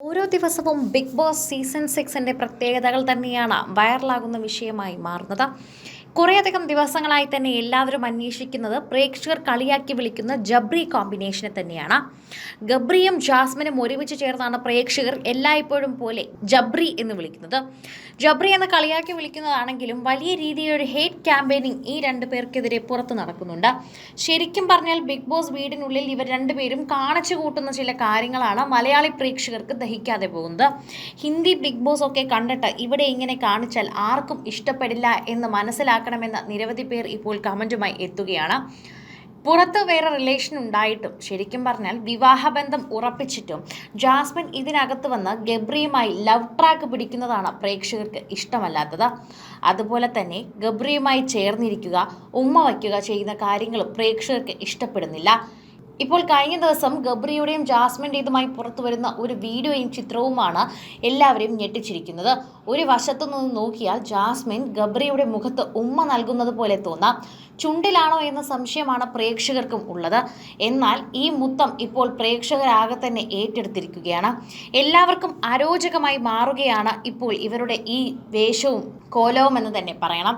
ഓരോ ദിവസവും big boss season സിക്സിന്റെ പ്രത്യേകതകൾ തന്നെയാണ് വൈറലാകുന്ന വിഷയമായി മാറുന്നത്. കുറേയധികം ദിവസങ്ങളായി തന്നെ എല്ലാവരും അന്വേഷിക്കുന്നത് പ്രേക്ഷകർ കളിയാക്കി വിളിക്കുന്ന ജബ്രി കോമ്പിനേഷനെ തന്നെയാണ്. ഗബ്രിയും ജാസ്മിനും ഒരുമിച്ച് ചേർന്നാണ് പ്രേക്ഷകർ എല്ലായ്പ്പോഴും പോലെ ജബ്രി എന്ന് വിളിക്കുന്നത്. ജബ്രി എന്ന് കളിയാക്കി വിളിക്കുന്നതാണെങ്കിലും വലിയ രീതിയിലൊരു ഹേറ്റ് ക്യാമ്പയിനിങ് ഈ രണ്ടു പേർക്കെതിരെ പുറത്ത് നടക്കുന്നുണ്ട്. ശരിക്കും പറഞ്ഞാൽ ബിഗ് ബോസ് വീടിനുള്ളിൽ ഇവർ രണ്ടുപേരും കാണിച്ചു കൂട്ടുന്ന ചില കാര്യങ്ങളാണ് മലയാളി പ്രേക്ഷകർക്ക് ദഹിക്കാതെ പോകുന്നത്. ഹിന്ദി ബിഗ് ബോസ് ഒക്കെ കണ്ടിട്ട് ഇവിടെ ഇങ്ങനെ കാണിച്ചാൽ ആർക്കും ഇഷ്ടപ്പെടില്ല എന്ന് മനസ്സിലാക്കണമെന്ന് നിരവധി പേർ ഇപ്പോൾ കമന്റുമായി എത്തുകയാണ്. പുറത്ത് വേറെ റിലേഷൻ ഉണ്ടായിട്ടും ശരിക്കും പറഞ്ഞാൽ വിവാഹബന്ധം ഉറപ്പിച്ചിട്ടും ജാസ്മിൻ ഇതിനകത്ത് വന്ന് ഗബ്രിയുമായി ലവ് ട്രാക്ക് പിടിക്കുന്നതാണ് പ്രേക്ഷകർക്ക് ഇഷ്ടമല്ലാത്തത്. അതുപോലെ തന്നെ ഗബ്രിയുമായി ചേർന്നിരിക്കുക ഉമ്മ വയ്ക്കുക ചെയ്യുന്ന കാര്യങ്ങളും പ്രേക്ഷകർക്ക് ഇഷ്ടപ്പെടുന്നില്ല. ഇപ്പോൾ കഴിഞ്ഞ ദിവസം ഗബ്രിയുടെയും ജാസ്മിന്റെതുമായി പുറത്തു വരുന്ന ഒരു വീഡിയോയും ചിത്രവുമാണ് എല്ലാവരെയും ഞെട്ടിച്ചിരിക്കുന്നത്. ഒരു വശത്തു നിന്ന് നോക്കിയാൽ ജാസ്മിൻ ഗബ്രിയുടെ മുഖത്ത് ഉമ്മ നൽകുന്നത് പോലെ തോന്നാം. ചുണ്ടിലാണോ എന്ന സംശയമാണ് പ്രേക്ഷകർക്കും ഉള്ളത്. എന്നാൽ ഈ മുത്തം ഇപ്പോൾ പ്രേക്ഷകരാകെ തന്നെ ഏറ്റെടുത്തിരിക്കുകയാണ്. എല്ലാവർക്കും അരോചകമായി മാറുകയാണ് ഇപ്പോൾ ഇവരുടെ ഈ വേഷവും കോലവും എന്ന് തന്നെ പറയണം.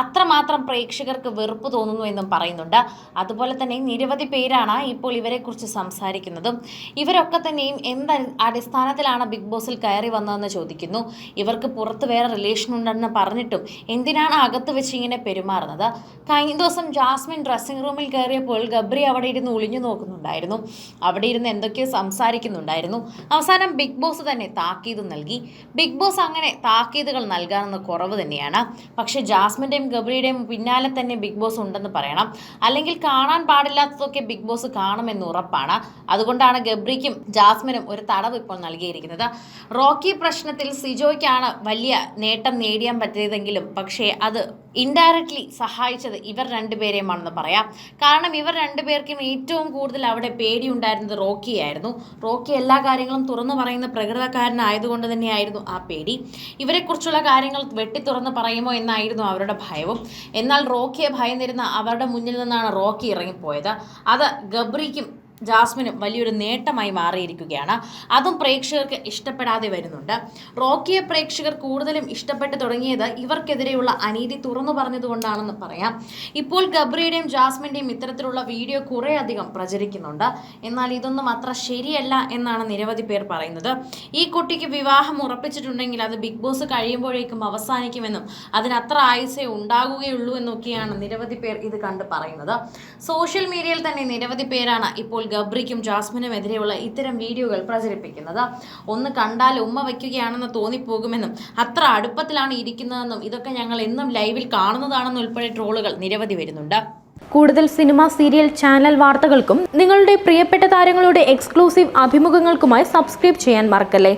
അത്രമാത്രം പ്രേക്ഷകർക്ക് വെറുപ്പ് തോന്നുന്നു എന്നും പറയുന്നുണ്ട്. അതുപോലെ തന്നെ നിരവധി പേരാണ് ഇപ്പോൾ ഇവരെക്കുറിച്ച് സംസാരിക്കുന്നതും. ഇവരൊക്കെ തന്നെയും എന്ത് അടിസ്ഥാനത്തിലാണ് ബിഗ് ബോസിൽ കയറി വന്നതെന്ന് ചോദിക്കുന്നു. ഇവർക്ക് പുറത്ത് വേറെ റിലേഷൻ ഉണ്ടെന്ന് പറഞ്ഞിട്ടും എന്തിനാണ് അകത്ത് വെച്ച് ഇങ്ങനെ പെരുമാറുന്നത്? കഴിഞ്ഞ ദിവസം ജാസ്മിൻ ഡ്രസ്സിംഗ് റൂമിൽ കയറിയപ്പോൾ ഗബ്രി അവിടെ ഇരുന്ന് ഒളിഞ്ഞു നോക്കുന്നുണ്ടായിരുന്നു. അവിടെ ഇരുന്ന് എന്തൊക്കെയോ സംസാരിക്കുന്നുണ്ടായിരുന്നു. അവസാനം ബിഗ് ബോസ് തന്നെ താക്കീത് നൽകി. ബിഗ് ബോസ് അങ്ങനെ താക്കീതുകൾ നൽകാനെന്ന് കുറവ് തന്നെയാണ്. പക്ഷേ ജാസ്മിന്റെയും ഗബ്രിയുടെയും പിന്നാലെ തന്നെ ബിഗ് ബോസ് ഉണ്ടെന്ന് പറയണം. അല്ലെങ്കിൽ കാണാൻ പാടില്ലാത്തതൊക്കെ ബിഗ് ബോസ് കാണുമെന്ന് ഉറപ്പാണ്. അതുകൊണ്ടാണ് ഗബ്രിക്കും ജാസ്മിനും ഒരു തടവ് ഇപ്പോൾ നൽകിയിരിക്കുന്നത്. റോക്കി പ്രശ്നത്തിൽ സിജോയ്ക്കാണ് വലിയ നേട്ടം നേടിയാൻ പറ്റിയതെങ്കിലും പക്ഷേ അത് ഇൻഡയറക്ട്ലി സഹായിച്ചത് ഇവർ രണ്ടുപേരെയുമാണെന്ന് പറയാം. കാരണം ഇവർ രണ്ടുപേർക്കും ഏറ്റവും കൂടുതൽ അവിടെ പേടിയുണ്ടായിരുന്നത് റോക്കിയായിരുന്നു. റോക്കി എല്ലാ കാര്യങ്ങളും തുറന്നു പറയുന്ന പ്രകൃതക്കാരനായതുകൊണ്ട് തന്നെയായിരുന്നു ആ പേടി. ഇവരെക്കുറിച്ചുള്ള കാര്യങ്ങൾ വെട്ടി തുറന്ന് പറയുമോ എന്നായിരുന്നു അവരുടെ ഭയവും. എന്നാൽ റോക്കിയെ ഭയന്നിരുന്ന അവരുടെ മുന്നിൽ നിന്നാണ് റോക്കി ഇറങ്ങിപ്പോയത്. അത് ഗബ്രിക്കും ജാസ്മിനും വലിയൊരു നേട്ടമായി മാറിയിരിക്കുകയാണ്. അതും പ്രേക്ഷകർക്ക് ഇഷ്ടപ്പെടാതെ വരുന്നുണ്ട്. റോക്കിയെ പ്രേക്ഷകർ കൂടുതലും ഇഷ്ടപ്പെട്ടു തുടങ്ങിയത് ഇവർക്കെതിരെയുള്ള അനീതി തുറന്നു പറഞ്ഞതുകൊണ്ടാണെന്ന് പറയാം. ഇപ്പോൾ ഗബ്രിയുടെയും ജാസ്മിന്റെയും ഇത്തരത്തിലുള്ള വീഡിയോ കുറേ അധികം പ്രചരിക്കുന്നുണ്ട്. എന്നാൽ ഇതൊന്നും അത്ര ശരിയല്ല എന്നാണ് നിരവധി പേർ പറയുന്നത്. ഈ കുട്ടിക്ക് വിവാഹം ഉറപ്പിച്ചിട്ടുണ്ടെങ്കിൽ അത് ബിഗ് ബോസ് കഴിയുമ്പോഴേക്കും അവസാനിക്കുമെന്നും അതിനത്ര ആയുസേ ഉണ്ടാകുകയുള്ളൂ എന്നൊക്കെയാണ് നിരവധി പേർ ഇത് കണ്ട് പറയുന്നത്. സോഷ്യൽ മീഡിയയിൽ തന്നെ നിരവധി പേരാണ് ഇപ്പോൾ ഗബ്രിക്കും ജാസ്മിനും എതിരെയുള്ള ഇത്തരം വീഡിയോകൾ പ്രചരിപ്പിക്കുന്നത്. ഒന്ന് കണ്ടാൽ ഉമ്മ വയ്ക്കുകയാണെന്ന് തോന്നിപ്പോകുമെന്നും അത്ര അടുപ്പത്തിലാണ് ഇരിക്കുന്നതെന്നും ഇതൊക്കെ ഞങ്ങൾ എന്നും ലൈവിൽ കാണുന്നതാണെന്നും ഉൾപ്പെടെ ട്രോളുകൾ നിരവധി വരുന്നുണ്ട്. കൂടുതൽ സിനിമ സീരിയൽ ചാനൽ വാർത്തകൾക്കും നിങ്ങളുടെ പ്രിയപ്പെട്ട താരങ്ങളുടെ എക്സ്ക്ലൂസീവ് അഭിമുഖങ്ങൾക്കുമായി സബ്സ്ക്രൈബ് ചെയ്യാൻ മറക്കല്ലേ?